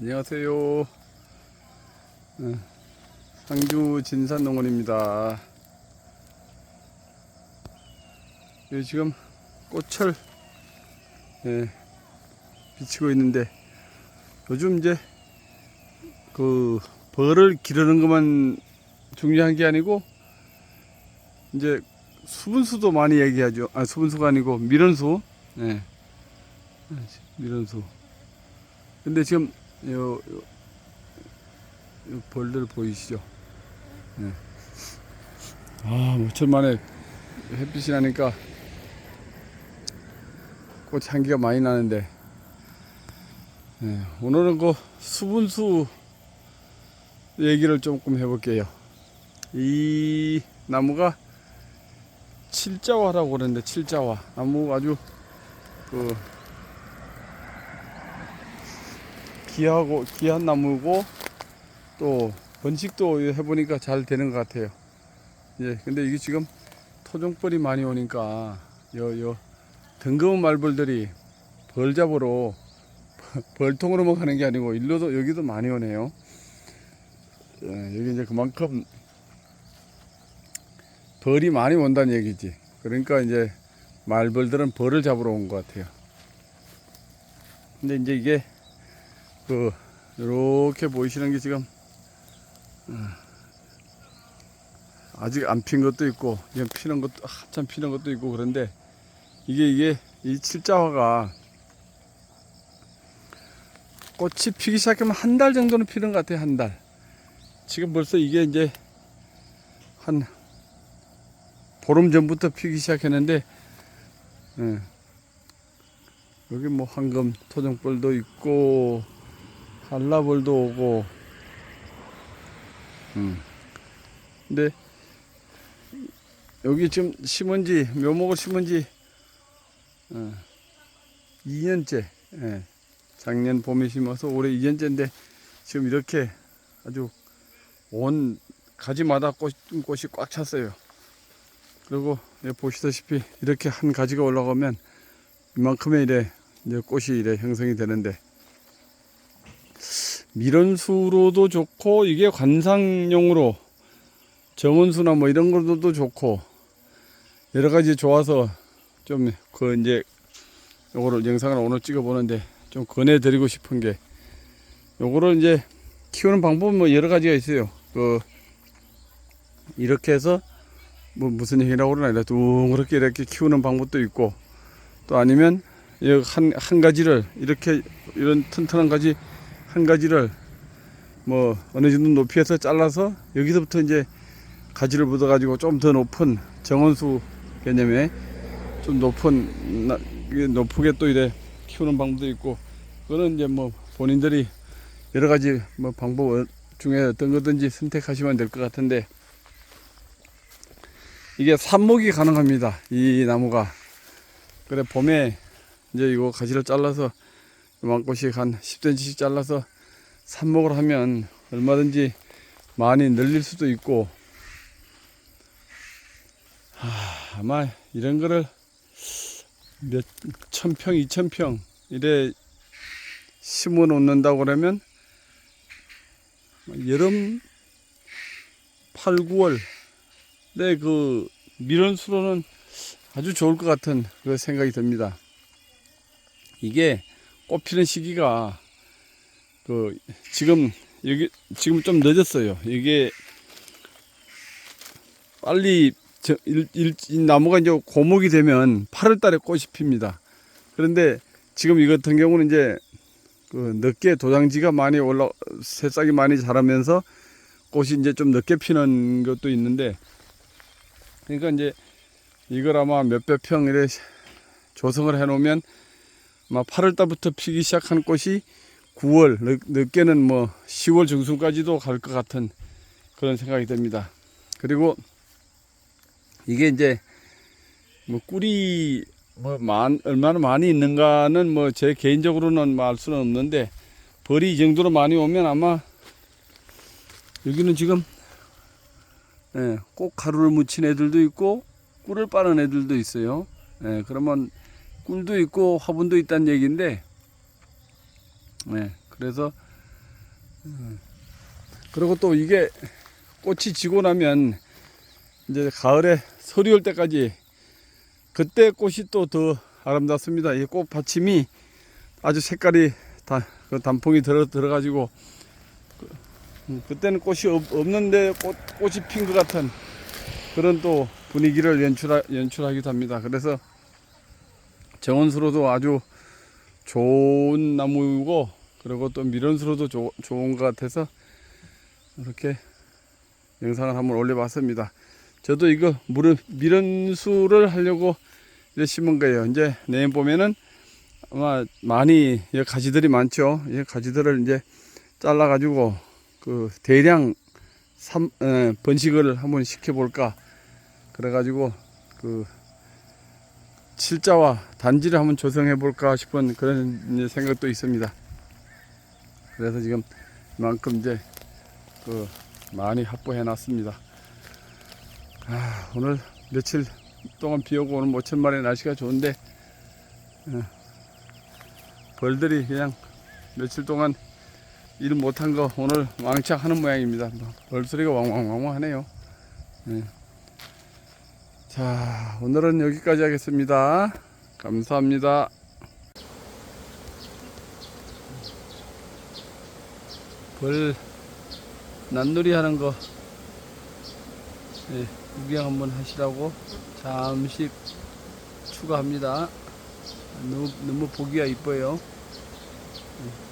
안녕하세요. 어, 상주 진산농원입니다. 여기 지금 꽃을 예, 비치고 있는데 요즘 이제 그 벌을 기르는 것만 중요한 게 아니고 이제 수분수도 많이 얘기하죠. 아 수분수가 아니고 밀원수. 예. 밀원수. 근데 지금 요, 요, 요 벌들 보이시죠? 네. 아, 모처럼 만에 햇빛이 나니까 꽃 향기가 많이 나는데 네, 오늘은 그 수분수 얘기를 조금 해볼게요. 이 나무가 칠자화라고 그러는데 칠자화 나무 아주 그 귀하고 귀한 나무고 또 번식도 해보니까 잘 되는 것 같아요. 예, 근데 이게 지금 토종벌이 많이 오니까 여, 여 등검은 말벌들이 벌 잡으러 벌통으로만 가는 게 아니고 일로도 여기도 많이 오네요. 예, 여기 이제 그만큼 벌이 많이 온다는 얘기지. 그러니까 이제 말벌들은 벌을 잡으러 온 것 같아요. 근데 이제 이게 그 이렇게 보이시는 게 지금 어, 아직 안 핀 것도 있고 이제 피는 것도 한참 피는 것도 있고 그런데 이게 이게 이 칠자화가 꽃이 피기 시작하면 한 달 정도는 피는 것 같아요 한 달. 지금 벌써 이게 이제 한 보름 전부터 피기 시작했는데 예. 여기 뭐 황금 토종벌도 있고 한라벌도 오고 음. 근데 여기 지금 심은 지 묘목을 심은 지 어, 2년째 예. 작년 봄에 심어서 올해 2년째인데 지금 이렇게 아주 온 가지마다 꽃, 꽃이 꽉 찼어요 그리고 여기 보시다시피 이렇게 한 가지가 올라가면 이만큼의 이래 이제 꽃이 이래 형성이 되는데 밀원수로도 좋고 이게 관상용으로 정원수나 뭐 이런 것도 좋고 여러 가지 좋아서 좀 그 이제 요거를 영상을 오늘 찍어 보는데 좀 권해 드리고 싶은 게 요거를 이제 키우는 방법은 뭐 여러 가지가 있어요. 그 이렇게 해서 뭐 무슨 얘기라고 그러나 이렇게 둥그렇게 이렇게 키우는 방법도 있고 또 아니면 한, 한 가지를 이렇게 이런 튼튼한 가지 한 가지를 뭐 어느 정도 높이에서 잘라서 여기서부터 이제 가지를 묻어 가지고 좀 더 높은 정원수 개념의 좀 높은 높게 또 이래 키우는 방법도 있고 그거는 이제 뭐 본인들이 여러 가지 뭐 방법 중에 어떤 거든지 선택하시면 될 것 같은데 이게 삽목이 가능합니다 이 나무가. 그래 봄에 이제 이거 가지를 잘라서 요만큼씩 한 10cm씩 잘라서 삽목을 하면 얼마든지 많이 늘릴 수도 있고 하, 아마 이런 거를 몇 천평, 이천평 이래 심어 놓는다고 그러면 여름 8, 9월 내그 밀원수로는 아주 좋을 것 같은 그 생각이 듭니다. 이게 꽃 피는 시기가 그 지금 여기 지금 좀 늦었어요. 이게 빨리 저, 일, 일, 이 나무가 이제 고목이 되면 8월 달에 꽃이 핍니다. 그런데 지금 이 같은 경우는 이제 그 늦게 도장지가 많이 올라 새싹이 많이 자라면서 꽃이 이제 좀 늦게 피는 것도 있는데 그러니까 이제 이걸 아마 몇백 평 이래 조성을 해 놓으면 아마 8월 달부터 피기 시작한 꽃이 9월 늦, 늦게는 뭐 10월 중순까지도 갈 것 같은 그런 생각이 듭니다. 그리고 이게 이제 뭐 꿀이 뭐 많, 얼마나 많이 있는가는 뭐 제 개인적으로는 뭐 알 수는 없는데 벌이 이 정도로 많이 오면 아마 여기는 지금 예, 꼭 가루를 묻힌 애들도 있고 꿀을 빠는 애들도 있어요. 예, 그러면 꿀도 있고 화분도 있다는 얘기인데 예, 그래서 음. 그리고 또 이게 꽃이 지고 나면 이제 가을에 서리 올 때까지 그때 꽃이 또 더 아름답습니다. 이 꽃 받침이 아주 색깔이 다 그 단풍이 들어 들어가지고 그, 음, 그때는 꽃이 없, 없는데 꽃 꽃이 핀 것 같은 그런 또 분위기를 연출하, 연출하기도 합니다. 그래서 정원수로도 아주 좋은 나무고 그리고 또 미련수로도 조- 좋은 것 같아서 이렇게 영상을 한번 올려봤습니다. 저도 이거 물을 미련수를 하려고 이제 심은 거예요. 이제 내년 봄에는 아마 많이 이 가지들이 많죠. 이 가지들을 이제 잘라가지고 그 대량 삼, 에, 번식을 한번 시켜볼까. 그래가지고 그 칠자와 단지를 한번 조성해 볼까 싶은 그런 생각도 있습니다. 그래서 지금 이만큼 이제 그 많이 확보해 놨습니다. 아, 오늘 며칠 동안 비 오고 오늘 모천만에 날씨가 좋은데 어, 벌들이 그냥 며칠 동안 일 못한 거 오늘 왕창 하는 모양입니다. 뭐 벌소리가 왕왕왕왕 하네요. 예. 자, 오늘은 여기까지 하겠습니다. 감사합니다. 벌 난놀이 하는 거 예, 구경 한번 하시라고 잠시 추가합니다. 너무, 너무 보기가 이뻐요. 예.